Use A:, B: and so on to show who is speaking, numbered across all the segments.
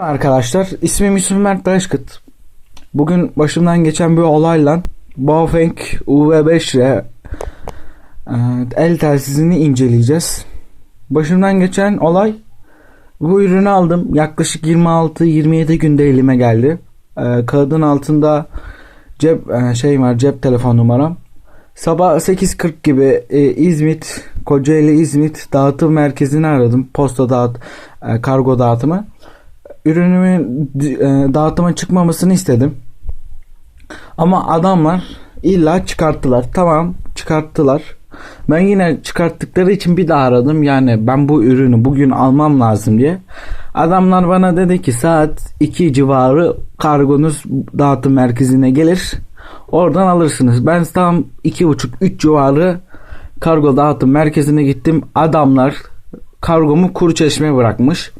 A: Arkadaşlar ismim Yusuf Mert Taşkıt. Bugün başımdan geçen bir olayla Baofeng UV5 ile e, el telsizini inceleyeceğiz. Başımdan geçen olay bu ürünü aldım. Yaklaşık 26-27 günde elime geldi. E, kağıdın altında cep e, şey var cep telefon numaram. Sabah 8.40 gibi e, İzmit, Kocaeli İzmit dağıtım merkezini aradım. Posta dağıt, e, kargo dağıtımı ürünümün e, dağıtıma çıkmamasını istedim. Ama adamlar illa çıkarttılar. Tamam çıkarttılar. Ben yine çıkarttıkları için bir daha aradım. Yani ben bu ürünü bugün almam lazım diye. Adamlar bana dedi ki saat 2 civarı kargonuz dağıtım merkezine gelir. Oradan alırsınız. Ben tam 2.30-3 civarı kargo dağıtım merkezine gittim. Adamlar kargomu kuru çeşmeye bırakmış.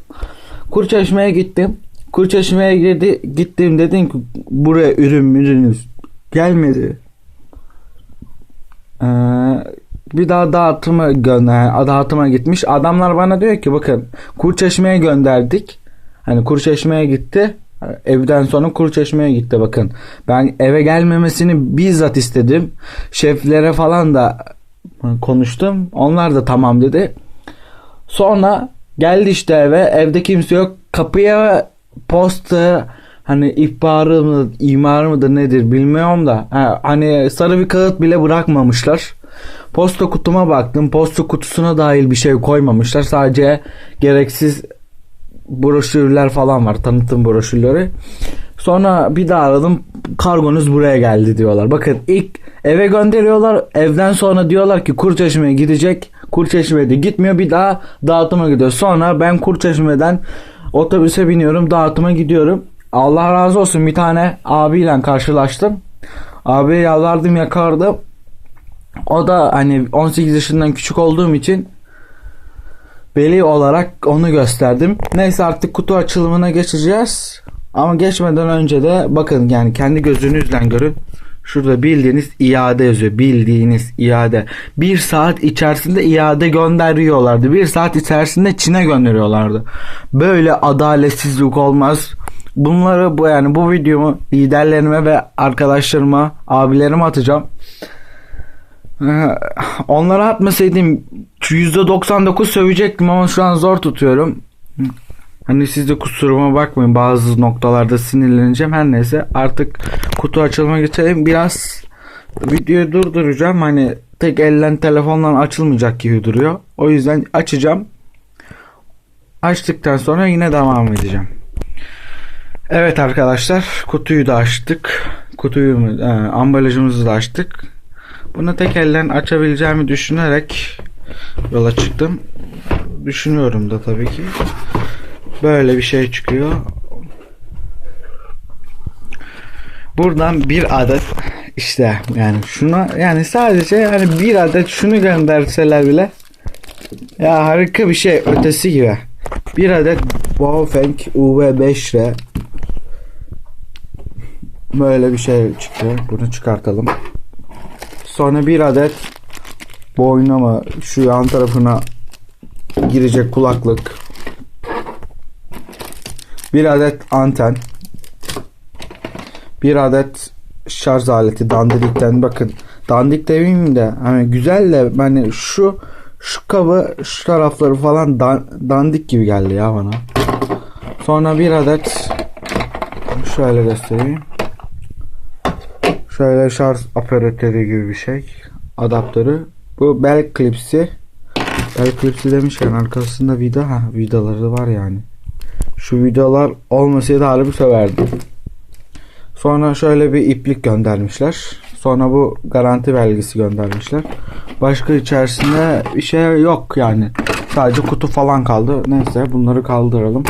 A: Kurçeşme'ye gittim. Kurçeşme'ye girdi, gittim dedim ki buraya ürün ürünüz gelmedi. Ee, bir daha dağıtıma gönder, dağıtıma gitmiş. Adamlar bana diyor ki bakın Kurçeşme'ye gönderdik. Hani Kurçeşme'ye gitti. Evden sonra Kurçeşme'ye gitti bakın. Ben eve gelmemesini bizzat istedim. Şeflere falan da konuştum. Onlar da tamam dedi. Sonra Geldi işte eve. Evde kimse yok. Kapıya posta hani ihbarı mı, imarı mıdır nedir bilmiyorum da. Ha, hani sarı bir kağıt bile bırakmamışlar. Posta kutuma baktım. Posta kutusuna dahil bir şey koymamışlar. Sadece gereksiz broşürler falan var. Tanıtım broşürleri. Sonra bir daha aradım. Kargonuz buraya geldi diyorlar. Bakın ilk eve gönderiyorlar. Evden sonra diyorlar ki Kurçeşme'ye gidecek. Kurçeşme'de gitmiyor. Bir daha dağıtıma gidiyor. Sonra ben Kurçeşme'den otobüse biniyorum. Dağıtıma gidiyorum. Allah razı olsun bir tane abiyle karşılaştım. Abi yalvardım yakardım. O da hani 18 yaşından küçük olduğum için Veli olarak onu gösterdim. Neyse artık kutu açılımına geçeceğiz. Ama geçmeden önce de bakın yani kendi gözünüzle görün. Şurada bildiğiniz iade yazıyor. Bildiğiniz iade. Bir saat içerisinde iade gönderiyorlardı. Bir saat içerisinde Çin'e gönderiyorlardı. Böyle adaletsizlik olmaz. Bunları bu yani bu videomu liderlerime ve arkadaşlarıma, abilerime atacağım. Ee, onlara atmasaydım %99 sövecektim ama şu an zor tutuyorum. Hani siz de kusuruma bakmayın bazı noktalarda sinirleneceğim. Her neyse artık kutu açılma geçelim. Biraz videoyu durduracağım. Hani tek elden telefonla açılmayacak gibi duruyor. O yüzden açacağım. Açtıktan sonra yine devam edeceğim. Evet arkadaşlar kutuyu da açtık. Kutuyu e, ambalajımızı da açtık. Bunu tek elden açabileceğimi düşünerek yola çıktım. Düşünüyorum da tabii ki. Böyle bir şey çıkıyor. Buradan bir adet işte yani şuna yani sadece yani bir adet şunu gönderseler bile ya harika bir şey ötesi gibi. Bir adet Baofeng UV5 ile böyle bir şey çıkıyor. Bunu çıkartalım. Sonra bir adet boyuna mı şu yan tarafına girecek kulaklık bir adet anten, bir adet şarj aleti dandikten bakın dandik demeyeyim de hani güzel de hani şu şu kabı şu tarafları falan dan, dandik gibi geldi ya bana. Sonra bir adet şöyle göstereyim. Şöyle şarj aparatörü gibi bir şey. Adaptörü. Bu bel klipsi. Bel klipsi demişken arkasında vida ha vidaları var yani. Şu videolar olmasaydı harbi söverdim. Sonra şöyle bir iplik göndermişler. Sonra bu garanti belgesi göndermişler. Başka içerisinde bir şey yok yani. Sadece kutu falan kaldı. Neyse bunları kaldıralım.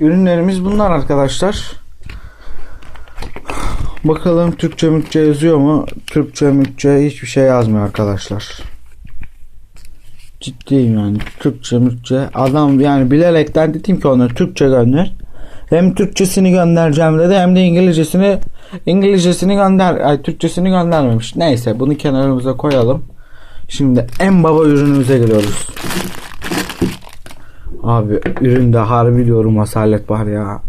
A: Ürünlerimiz bunlar arkadaşlar. Bakalım Türkçe mükçe yazıyor mu? Türkçe mükçe hiçbir şey yazmıyor arkadaşlar. Ciddiyim yani. Türkçe, Mürkçe. Adam yani bilerekten dedim ki ona Türkçe gönder. Hem Türkçesini göndereceğim dedi hem de İngilizcesini İngilizcesini gönder ay Türkçesini göndermemiş. Neyse bunu kenarımıza koyalım. Şimdi en baba ürünümüze giriyoruz. Abi üründe harbi diyorum asalet var ya.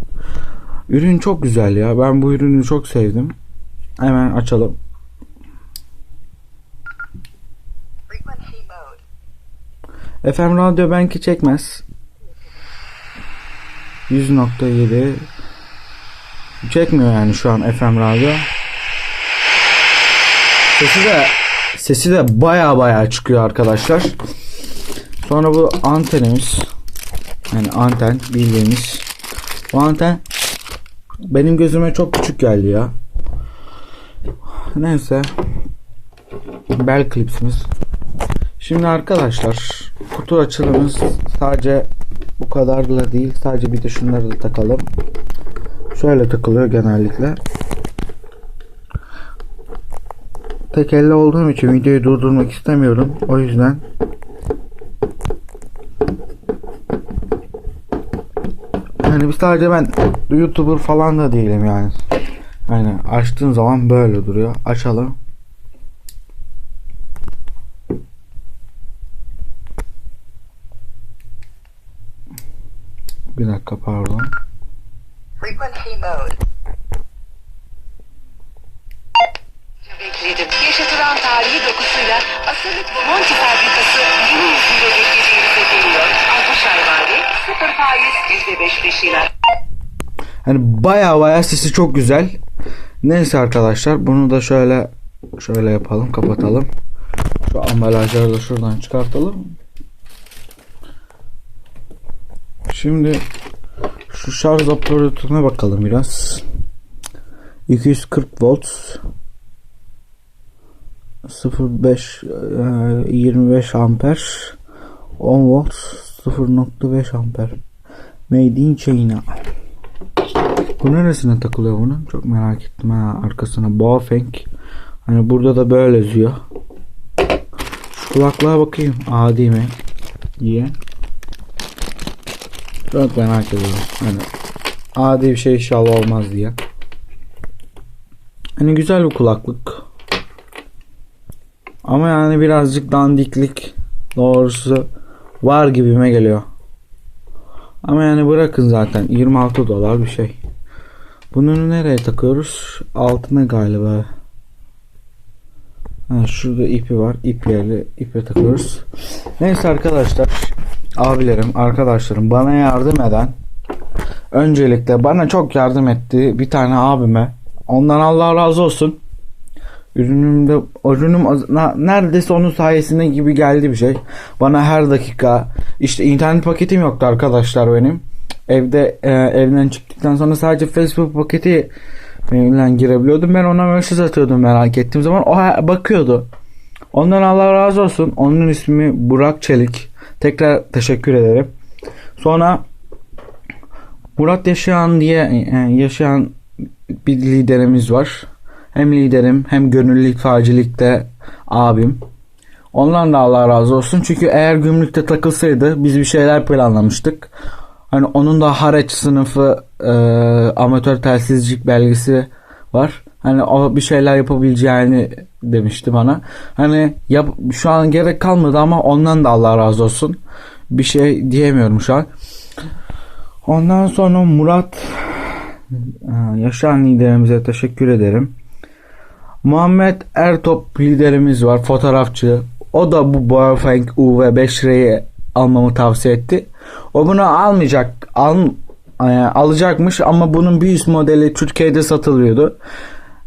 A: Ürün çok güzel ya. Ben bu ürünü çok sevdim. Hemen açalım.
B: Frequency mode.
A: FM radyo belki çekmez. 100.7 çekmiyor yani şu an FM radyo. Sesi de sesi de baya baya çıkıyor arkadaşlar. Sonra bu antenimiz yani anten bildiğimiz bu anten benim gözüme çok küçük geldi ya. Neyse. Bel klipsimiz. Şimdi arkadaşlar kutu açılımız sadece bu kadarla değil sadece bir de şunları da takalım. Şöyle takılıyor genellikle. Tek elle olduğum için videoyu durdurmak istemiyorum. O yüzden Yani sadece ben YouTuber falan da değilim yani. Yani açtığın zaman böyle duruyor. Açalım. Bir dakika pardon.
B: Frequency mode.
C: Bekledim. Yaşatılan tarihi dokusuyla asırlık bu Monty fabrikası yeni yüzyıla geçeceğimize geliyor. 60 ay vade, sıfır faiz, %5 peşinen.
A: Hani baya baya sesi çok güzel. Neyse arkadaşlar bunu da şöyle şöyle yapalım kapatalım. Şu ambalajları da şuradan çıkartalım. Şimdi şu şarj aparatına bakalım biraz. 240 volt 0.5 e, 25 amper 10 volt 0.5 amper Made in China bu neresine takılıyor bunun? Çok merak ettim ha arkasına Baofeng. Hani burada da böyle yazıyor. Şu kulaklığa bakayım. Adi mi? diye. Çok merak ediyorum. Hani adi bir şey inşallah olmaz diye. Hani güzel bir kulaklık. Ama yani birazcık dandiklik doğrusu var gibime geliyor. Ama yani bırakın zaten 26 dolar bir şey. Bunu nereye takıyoruz? Altına galiba. Ha, şurada ipi var. İp yerli ipe takıyoruz. Neyse arkadaşlar. Abilerim, arkadaşlarım bana yardım eden öncelikle bana çok yardım etti bir tane abime. Ondan Allah razı olsun. Ürünümde ürünüm neredeyse onun sayesinde gibi geldi bir şey. Bana her dakika işte internet paketim yoktu arkadaşlar benim. Evde e, evden çıktıktan sonra sadece Facebook paketi ile girebiliyordum. Ben ona mesaj atıyordum merak ettiğim zaman. O bakıyordu. Ondan Allah razı olsun. Onun ismi Burak Çelik. Tekrar teşekkür ederim. Sonra Murat Yaşayan diye e, yaşayan bir liderimiz var. Hem liderim hem gönüllü itfaiyecilikte abim. Ondan da Allah razı olsun. Çünkü eğer gümrükte takılsaydı biz bir şeyler planlamıştık. Hani onun da haraç sınıfı e, amatör telsizcilik belgesi var. Hani o bir şeyler yapabileceğini demişti bana. Hani yap, şu an gerek kalmadı ama ondan da Allah razı olsun. Bir şey diyemiyorum şu an. Ondan sonra Murat e, yaşayan liderimize teşekkür ederim. Muhammed Ertop liderimiz var fotoğrafçı. O da bu Baofeng UV5R'yi almamı tavsiye etti. O bunu almayacak al, e, alacakmış ama bunun bir üst modeli Türkiye'de satılıyordu.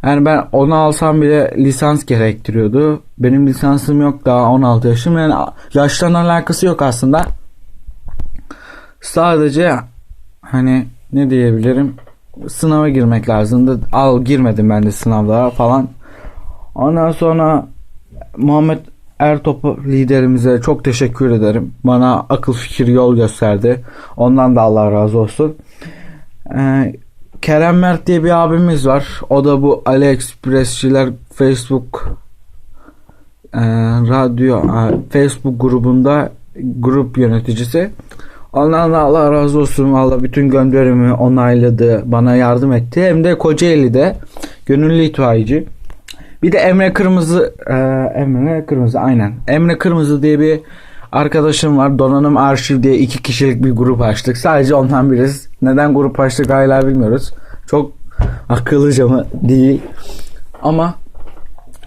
A: Yani ben onu alsam bile lisans gerektiriyordu. Benim lisansım yok daha 16 yaşım. Yani yaştan alakası yok aslında. Sadece hani ne diyebilirim sınava girmek lazımdı. Al girmedim ben de sınavlara falan. Ondan sonra Muhammed Ertop liderimize çok teşekkür ederim. Bana akıl fikir yol gösterdi. Ondan da Allah razı olsun. Ee, Kerem Mert diye bir abimiz var. O da bu AliExpress'çiler Facebook e, radyo e, Facebook grubunda grup yöneticisi. Ondan da Allah razı olsun. Allah bütün gönderimi onayladı. Bana yardım etti. Hem de Kocaeli'de gönüllü itfaiyeci. Bir de Emre Kırmızı e, Emre Kırmızı aynen. Emre Kırmızı diye bir arkadaşım var. Donanım Arşiv diye iki kişilik bir grup açtık. Sadece ondan biriz. Neden grup açtık hala bilmiyoruz. Çok akıllıca mı değil. Ama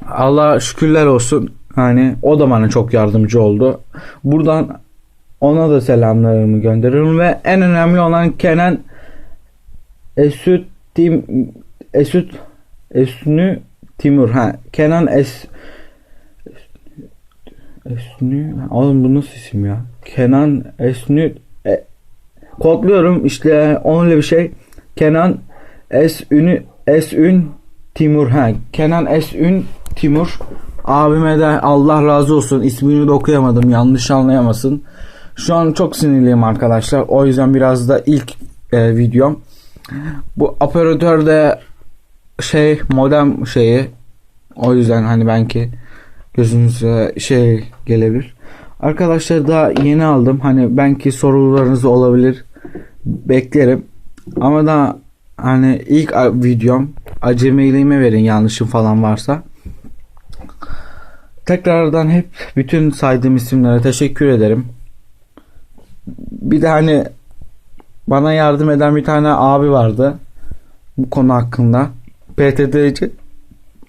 A: Allah şükürler olsun. Hani o da bana çok yardımcı oldu. Buradan ona da selamlarımı gönderiyorum ve en önemli olan Kenan Esüt Tim Esüt Esnü Timur ha Kenan Es Esnü. Oğlum bu nasıl isim ya? Kenan Esnü. E, kodluyorum işte onunla bir şey. Kenan Esünü Esün Timur. Ha Kenan Esün Timur. Abime de Allah razı olsun ismini de okuyamadım yanlış anlayamasın. Şu an çok sinirliyim arkadaşlar. O yüzden biraz da ilk e, videom. Bu operatörde şey modem şeyi. O yüzden hani belki gözünüze şey gelebilir. Arkadaşlar daha yeni aldım. Hani belki sorularınız olabilir. Beklerim. Ama da hani ilk videom acemiliğime verin yanlışım falan varsa. Tekrardan hep bütün saydığım isimlere teşekkür ederim. Bir de hani bana yardım eden bir tane abi vardı bu konu hakkında. PTT'ci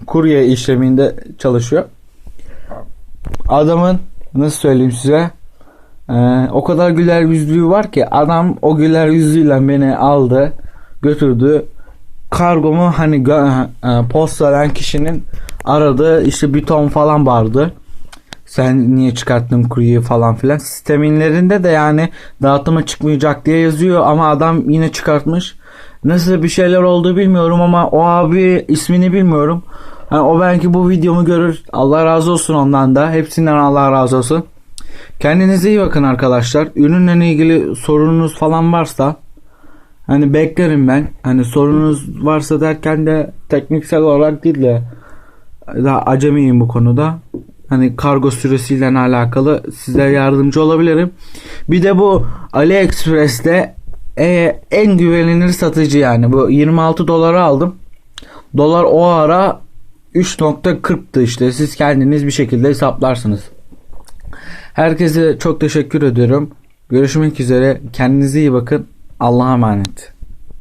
A: kurye işleminde çalışıyor. Adamın nasıl söyleyeyim size ee, o kadar güler yüzlüğü var ki adam o güler yüzlüğüyle beni aldı götürdü. Kargomu hani e, postalayan kişinin aradı işte bir ton falan vardı. Sen niye çıkarttın kuryeyi falan filan? Sisteminlerinde de yani dağıtıma çıkmayacak diye yazıyor ama adam yine çıkartmış. Nasıl bir şeyler oldu bilmiyorum ama o abi ismini bilmiyorum hani o belki bu videomu görür Allah razı olsun ondan da hepsinden Allah razı olsun kendinize iyi bakın arkadaşlar ürünle ilgili sorunuz falan varsa hani beklerim ben hani sorunuz varsa derken de tekniksel olarak değil de daha acemiyim bu konuda. Hani kargo süresiyle alakalı size yardımcı olabilirim. Bir de bu AliExpress'te e, en güvenilir satıcı yani. Bu 26 dolara aldım. Dolar o ara 3.40'tı işte. Siz kendiniz bir şekilde hesaplarsınız. Herkese çok teşekkür ediyorum. Görüşmek üzere. Kendinize iyi bakın. Allah'a emanet.